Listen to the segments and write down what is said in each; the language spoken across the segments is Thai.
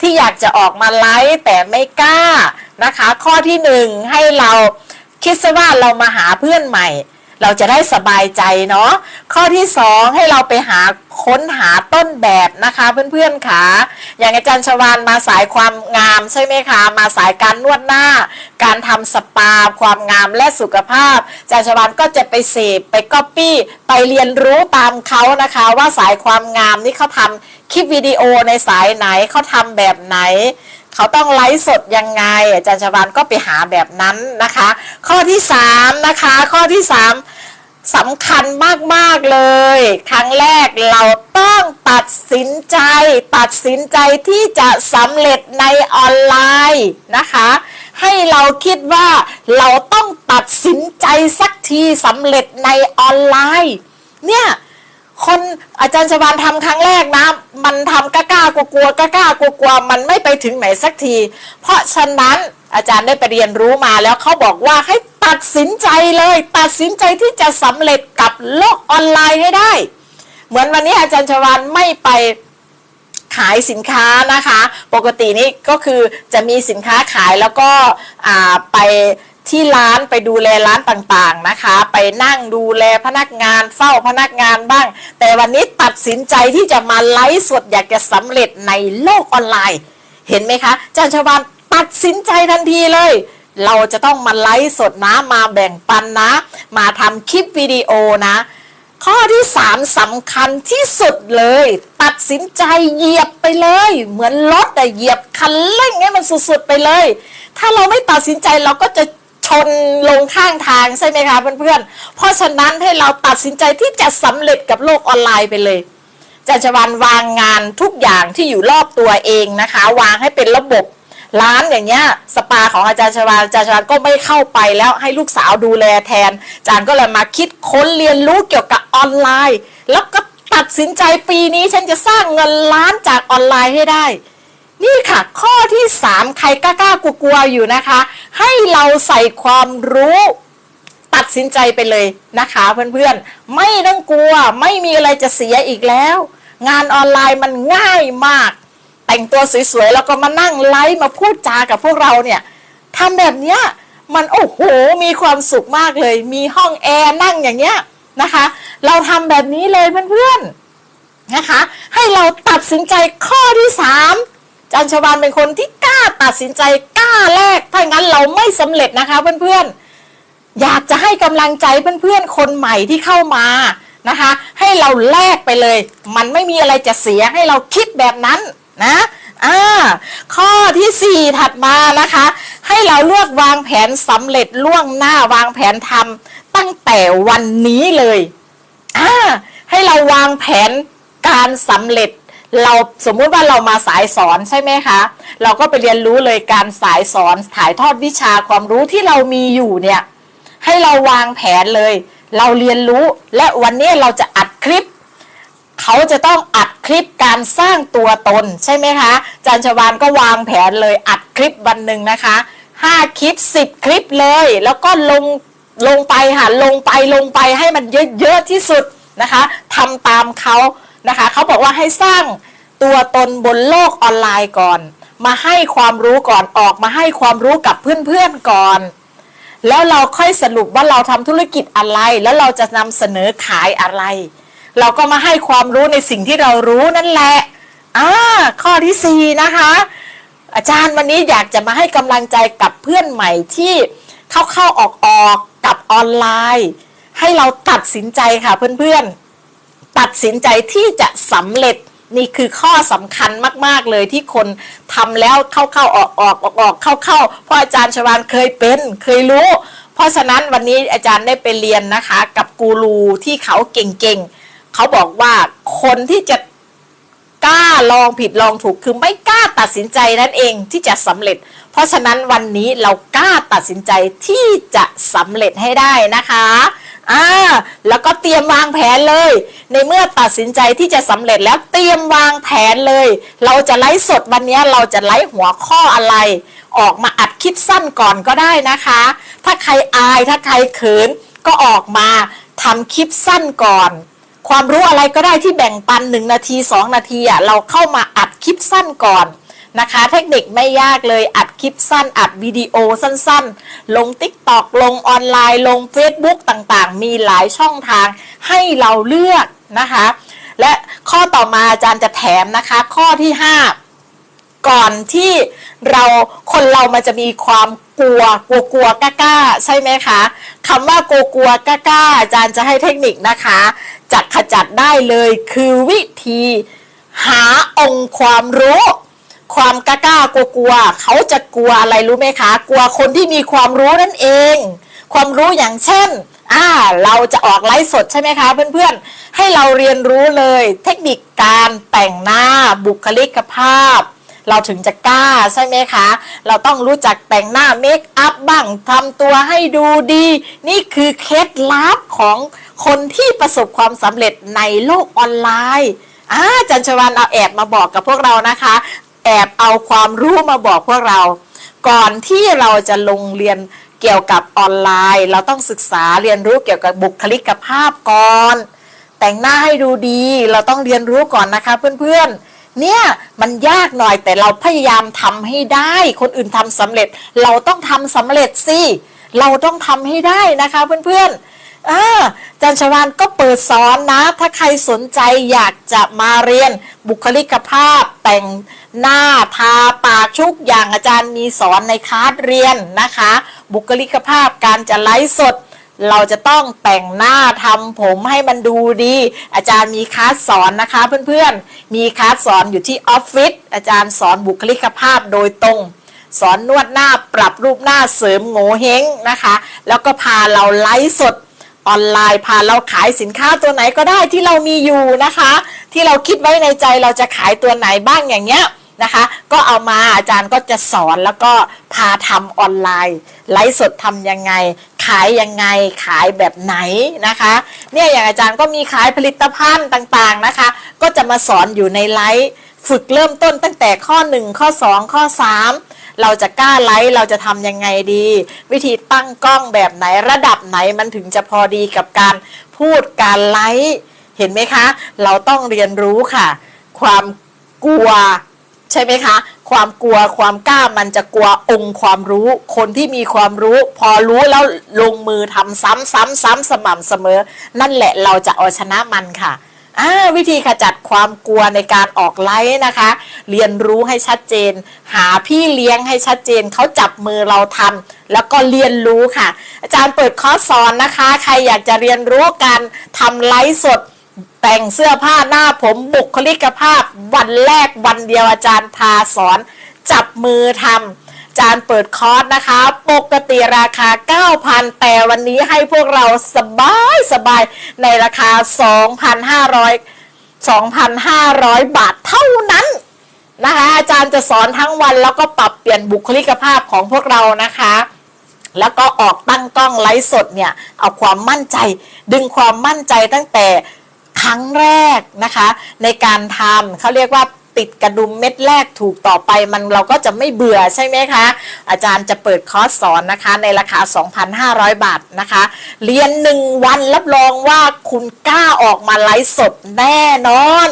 ที่อยากจะออกมาไลฟ์แต่ไม่กล้านะคะ ข้อที่หนึ่งให้เราคิดซะว่าเรามาหาเพื่อนใหม่ เราจะได้สบายใจเนาะข้อที่สองให้เราไปหาค้นหาต้นแบบนะคะเพื่อนๆค่ะอย่างอาจารย์ชวานมาสายความงามใช่ไหมคะมาสายการนวดหน้า การทำสปาความงามและสุขภาพอาจารย์ชวานก็จะไปเสพไปก๊อปปี้ไปเรียนรู้ตามเขานะคะว่าสายความงามนี่เขาทำคลิปวิดีโอในสายไหนเขาทำแบบไหน เขาต้องไลฟ์สดยังไง อาจารย์ชวานก็ไปหาแบบนั้นนะคะ ข้อที่3นะคะข้อที่3สำคัญมากๆเลย ครั้งแรกเราต้องตัดสินใจ ตัดสินใจที่จะสำเร็จในออนไลน์นะคะให้เราคิดว่าเราต้องตัดสินใจสักทีสำเร็จในออนไลน์ เนี่ย คนอาจารย์ชวานทำครั้งแรกนะ มันทำกล้ากล้ากลัวกลัวกล้ากล้ากลัวกลัวมันไม่ไปถึงไหนสักที เพราะฉะนั้นอาจารย์ได้ไปเรียนรู้มาแล้วเขาบอกว่าให้ตัดสินใจเลย ตัดสินใจที่จะสำเร็จกับโลกออนไลน์ให้ได้ เหมือนวันนี้อาจารย์ชวานไม่ไปขายสินค้านะคะ ปกตินี่ก็คือจะมีสินค้าขายแล้วก็ไป ที่ร้านไปดูแลร้านต่างๆนะคะ ไปนั่งดูแลพนักงานเฝ้าพนักงานบ้าง แต่วันนี้ตัดสินใจที่จะมาไลฟ์สดอยากจะสำเร็จในโลกออนไลน์ เห็นไหมคะอาจารย์ชวานตัดสินใจทันทีเลย เราจะต้องมาไลฟ์สดนะมาแบ่งปันนะ มาทำคลิปวิดีโอนะ ข้อที่สามสำคัญที่สุดเลย ตัดสินใจเหยียบไปเลย เหมือนรถแต่เหยียบคันเร่งให้มันสุดๆไปเลย ถ้าเราไม่ตัดสินใจเราก็จะ ชนลงข้างทางใช่ไหมคะเพื่อนๆเพราะฉะนั้นให้เราตัดสินใจที่จะสำเร็จกับโลกออนไลน์ไปเลยจันจวันวางงานทุกอย่างที่อยู่รอบตัวเองนะคะ วางให้เป็นระบบร้านอย่างเงี้ยสปาของอาจารย์ชวานอาจารย์ชวานก็ไม่เข้าไปแล้วให้ลูกสาวดูแลแทนอาจารย์ก็เลยมาคิดค้นเรียนรู้เกี่ยวกับออนไลน์ แล้วก็ตัดสินใจปีนี้ฉันจะสร้างเงินล้านจากออนไลน์ให้ได้ นี่ค่ะ ข้อที่ 3 ใครกล้ากลัวๆอยู่นะคะ ให้เราใส่ความรู้ตัดสินใจไปเลยนะคะ เพื่อนๆ ไม่ต้องกลัวไม่มีอะไรจะเสียอีกแล้ว งานออนไลน์มันง่ายมาก แต่งตัวสวยๆ แล้วก็มานั่งไลฟ์มาพูดจากับพวกเราเนี่ยทำแบบเนี้ยมันโอ้โหมีความสุขมากเลย มีห้องแอร์นั่งอย่างเงี้ยนะคะ เราทำแบบนี้เลยเพื่อนๆนะคะ ให้เราตัดสินใจข้อที่สาม จันชวานเป็นคนที่กล้าตัดสินใจกล้าแรกถ้างั้นเราไม่สำเร็จนะคะเพื่อนๆ อยากจะให้กำลังใจเพื่อนๆ คนใหม่ที่เข้ามานะคะ ให้เราแลกไปเลย มันไม่มีอะไรจะเสียให้เราคิดแบบนั้นนะอ่าข้อที่สี่ถัดมานะคะ ให้เราเลือกวางแผนสำเร็จล่วงหน้าวางแผนทำตั้งแต่วันนี้เลยอ่าให้เราวางแผนการสำเร็จ เราสมมุติว่าเรามาสายสอนใช่ไหมคะ เราก็ไปเรียนรู้เลยการสายสอนถ่ายทอดวิชาความรู้ที่เรามีอยู่เนี่ย ให้เราวางแผนเลย เราเรียนรู้และวันนี้เราจะอัดคลิป เขาจะต้องอัดคลิปการสร้างตัวตนใช่ไหมคะจันชวานก็วางแผนเลยอัดคลิปวันหนึ่งนะคะห้าคลิปสิบคลิปเลย แล้วก็ลงลงไปค่ะลงไปลงไปให้มันเยอะๆที่สุดนะคะทำตามเขา นะคะเขาบอกว่าให้สร้างตัวตนบนโลกออนไลน์ก่อน มาให้ความรู้ก่อนออกมาให้ความรู้กับเพื่อนๆก่อน แล้วเราค่อยสรุปว่าเราทำธุรกิจอะไร แล้วเราจะนำเสนอขายอะไร เราก็มาให้ความรู้ในสิ่งที่เรารู้นั่นแหละอ่าข้อที่สี่นะคะ อาจารย์วันนี้อยากจะมาให้กำลังใจกับเพื่อนใหม่ที่เข้าเข้าออกออกๆกับออนไลน์ ให้เราตัดสินใจค่ะเพื่อนๆ ตัดสินใจที่จะสำเร็จนี่คือข้อสำคัญมากๆเลยที่คนทำแล้วเข้าเข้าออกออกออกออกเข้าเข้าเพราะอาจารย์ชวานเคยเป็นเคยรู้ เพราะฉะนั้นวันนี้อาจารย์ได้ไปเรียนนะคะ กับกูรูที่เขาเก่งๆเขาบอกว่าคนที่จะกล้าลองผิดลองถูกคือไม่กล้าตัดสินใจนั่นเองที่จะสำเร็จ ราะฉะนั้นวันนี้เรากล้าตัดสินใจที่จะสำเร็จให้ได้นะคะอ่าแล้วก็เตรียมวางแผนเลย ในเมื่อตัดสินใจที่จะสำเร็จแล้วเตรียมวางแผนเลย เราจะไลฟ์สดวันนี้เราจะไลฟ์หัวข้ออะไร ออกมาอัดคลิปสั้นก่อนก็ได้นะคะ ถ้าใครอายถ้าใครเขินก็ออกมาทำคลิปสั้นก่อน ความรู้อะไรก็ได้ที่แบ่งปันหนึ่งนาทีสองนาทีอะเราเข้ามาอัดคลิปสั้นก่อนนะคะ เทคนิคไม่ยากเลยอัด คลิปสั้นอัดวิดีโอสั้นๆ ลง t ิ k t o k ลงออนไลน์ลง Facebook ต่างๆ มีหลายช่องทางให้เราเลือกนะคะ และข้อต่อมาอาจารย์จะแถมนะคะ ข้อที่ 5 ก่อนที่เราคนเรามันจะมีความกลัวกลัวกลัวกล้ากล้าใช่ไหมคะคำว่ากลัวกลัวกล้ากล้าอาจารย์จะให้เทคนิคนะคะจัดขจัดได้เลยคือวิธีหาองค์ความรู้ ความกล้ากล้ากลัวกลัวเขาจะกลัวอะไรรู้ไหมคะ กลัวคนที่มีความรู้นั่นเอง ความรู้อย่างเช่นอ่าเราจะออกไลฟ์สดใช่ไหมคะเพื่อนๆ ให้เราเรียนรู้เลยเทคนิคการแต่งหน้าบุคลิกภาพ เราถึงจะกล้าใช่ไหมคะ เราต้องรู้จักแต่งหน้าเมคอัพบ้างทำตัวให้ดูดี นี่คือเคล็ดลับของคนที่ประสบความสำเร็จในโลกออนไลน์อ่าจันชวันเอาแอบมาบอกกับพวกเรานะคะ อบเอาความรู้มาบอกพวกเรา ก่อนที่เราจะลงเรียนเกี่ยวกับออนไลน์ เราต้องศึกษาเรียนรู้เกี่ยวกับบุคลิกภาพก่อน แต่งหน้าให้ดูดี เราต้องเรียนรู้ก่อนนะคะเพื่อนๆ เนี่ยมันยากหน่อยแต่เราพยายามทำให้ได้ คนอื่นทำสำเร็จ เราต้องทำสำเร็จสิ เราต้องทำให้ได้นะคะเพื่อนๆอ่าจันชวานก็เปิดสอนนะ ถ้าใครสนใจอยากจะมาเรียนบุคลิกภาพแต่ง หน้าทาปากชุกอย่างอาจารย์มีสอนในคลาสเรียนนะคะ บุคลิกภาพการจะไลฟ์สด เราจะต้องแต่งหน้าทำผมให้มันดูดี อาจารย์มีคลาสสอนนะคะเพื่อนๆ มีคลาสสอนอยู่ที่ออฟฟิศอาจารย์สอนบุคลิกภาพโดยตรงสอนนวดหน้าปรับรูปหน้าเสริมโงเฮงนะคะ แล้วก็พาเราไลฟ์สดออนไลน์พาเราขายสินค้าตัวไหนก็ได้ที่เรามีอยู่นะคะ ที่เราคิดไว้ในใจเราจะขายตัวไหนบ้างอย่างเงี้ย นะคะ ก็เอามาอาจารย์ก็จะสอนแล้วก็พาทำออนไลน์ ไลฟ์สดทำยังไง ขายยังไงขายแบบไหนนะคะ เนี่ยอย่างอาจารย์ก็มีขายผลิตภัณฑ์ต่างๆนะคะ ก็จะมาสอนอยู่ในไลฟ์ฝึกเริ่มต้นตั้งแต่ข้อ 1 ข้อ 2 ข้อ 3 เราจะกล้าไลฟ์เราจะทำยังไงดี วิธีตั้งกล้องแบบไหนระดับไหนมันถึงจะพอดีกับการพูดการไลฟ์เห็นไหมคะ เราต้องเรียนรู้ค่ะ ความกลัว ช่ไหมคะ ความกลัวความกล้ามันจะกลัวองค์ความรู้ คนที่มีความรู้ พอรู้แล้วลงมือทำซ้ำซ้ำซ้ำสม่ำเสมอ นั่นแหละเราจะเอาชนะมันค่ะวิธีขจัดความกลัวในการออกไลฟ์นะคะ เรียนรู้ให้ชัดเจน หาพี่เลี้ยงให้ชัดเจนเขาจับมือเราทำแล้วก็เรียนรู้ค่ะ อาจารย์เปิดคอร์สสอนนะคะ ใครอยากจะเรียนรู้การทำไลฟ์สด แต่งเสื้อผ้าหน้าผมบุคลิกภาพ วันแรกวันเดียวอาจารย์พาสอน จับมือทำอาจารย์เปิดคอร์สนะคะ ปกติราคา 9,000 แต่วันนี้ให้พวกเราสบายสบายในราคา 2,500 2,500 บาทเท่านั้นนะคะอาจารย์จะสอนทั้งวันแล้วก็ปรับเปลี่ยนบุคลิกภาพของพวกเรานะคะ แล้วก็ออกตั้งกล้องไลฟ์สดเนี่ย เอาความมั่นใจ ดึงความมั่นใจตั้งแต่ รั้งแรกนะคะ ในการทำเขาเรียกว่าติดกระดุมเม็ดแรกถูกต่อไปมันเราก็จะไม่เบื่อใช่ไหมคะ อาจารย์จะเปิดคอร์สสอนนะคะในราคา 2,500 บาทนะคะ เรียนหนึ่งวันรับรองว่าคุณกล้าออกมาไลฟ์สดแน่นอน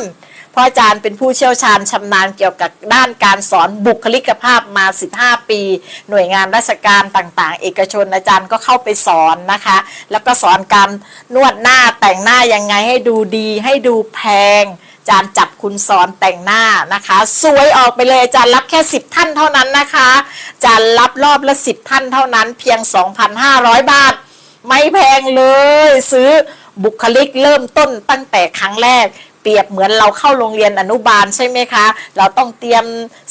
ราะอาจารย์เป็นผู้เชี่ยวชาญชำนาญเกี่ยวกับด้านการสอนบุคลิกภาพมา 15 ปี หน่วยงานราชการต่างๆ เอกชนอาจารย์ก็เข้าไปสอนนะคะ แล้วก็สอนการนวดหน้าแต่งหน้ายังไงให้ดูดี ให้ดูแพงอาจารย์จับคุณสอนแต่งหน้านะคะ สวยออกไปเลยอาจารย์รับแค่ 10 ท่านเท่านั้นนะคะอาจารย์รับรอบละ 10 ท่านเท่านั้น เพียง 2,500 บาท ไม่แพงเลย ซื้อบุคลิกเริ่มต้นตั้งแต่ครั้งแรก ปรียบเหมือนเราเข้าโรงเรียนอนุบาลใช่ไหมคะ เราต้องเตรียม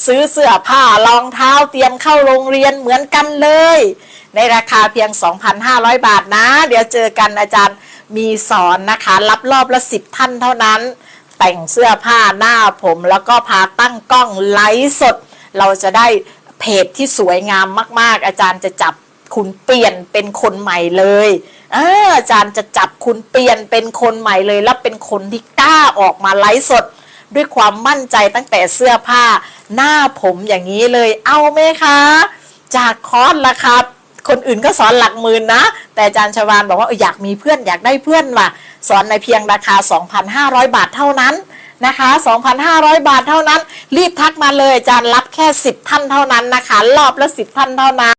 ซื้อเสื้อผ้ารองเท้าเตรียมเข้าโรงเรียนเหมือนกันเลย ในราคาเพียง 2,500 บาทนะ เดี๋ยวเจอกันอาจารย์มีสอนนะคะ รับรอบละ 10 ท่านเท่านั้น แต่งเสื้อผ้าหน้าผมแล้วก็พาตั้งกล้องไลฟ์สด เราจะได้เพจที่สวยงามมาก ๆ อาจารย์จะจับคุณเปลี่ยนเป็นคนใหม่เลย อาจารย์จะจับคุณเปลี่ยนเป็นคนใหม่เลยแล้วเป็นคนที่กล้าออกมาไลฟ์สด ด้วยความมั่นใจตั้งแต่เสื้อผ้า หน้าผมอย่างนี้เลยเอาไหมคะ จากคอร์สราคาคนอื่นก็สอนหลักหมื่นนะ แต่อาจารย์ชวานบอกว่าอออยากมีเพื่อนอยากได้เพื่อนว่ะ สอนในเพียงราคา 2,500 บาทเท่านั้นนะคะ 2,500 บาทเท่านั้น รีบทักมาเลยอาจารย์รับแค่ 10 ท่านเท่านั้นนะคะ รอบละ 10 ท่านเท่านั้น